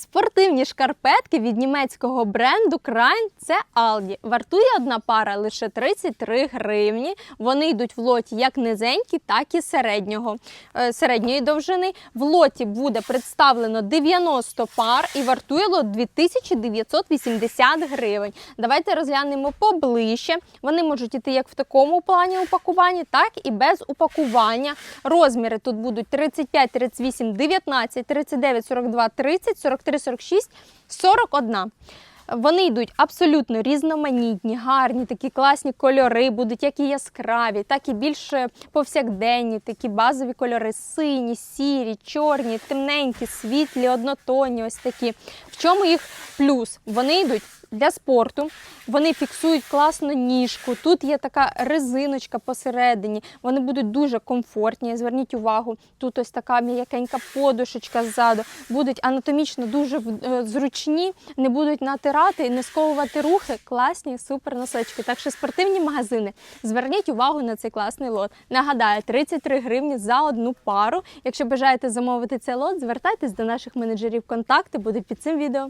Спортивні шкарпетки від німецького бренду Krain – це Aldi. Вартує одна пара лише 33 гривні. Вони йдуть в лоті як низенькі, так і середнього, е, середньої довжини. В лоті буде представлено 90 пар і вартує лот 2980 гривень. Давайте розглянемо поближче. Вони можуть іти як в такому плані упакуванні, так і без упакування. Розміри тут будуть 35, 38, 19, 39, 42, 30, 43, 46, 41. Вони йдуть абсолютно різноманітні, гарні, такі класні кольори, будуть як і яскраві, так і більш повсякденні, такі базові кольори, сині, сірі, чорні, темненькі, світлі, однотонні. Ось такі. В чому їх плюс? Вони йдуть для спорту, вони фіксують класно ніжку. Тут є така резиночка посередині. Вони будуть дуже комфортні. Зверніть увагу, тут ось така м'якенька подушечка ззаду. Будуть анатомічно дуже е, зручні, не будуть натирати і не сковувати рухи. Класні супер носочки. Так що спортивні магазини. Зверніть увагу на цей класний лот. Нагадаю, 33 гривні за одну пару. Якщо бажаєте замовити цей лот, звертайтесь до наших менеджерів. Контакти будуть під цим відео.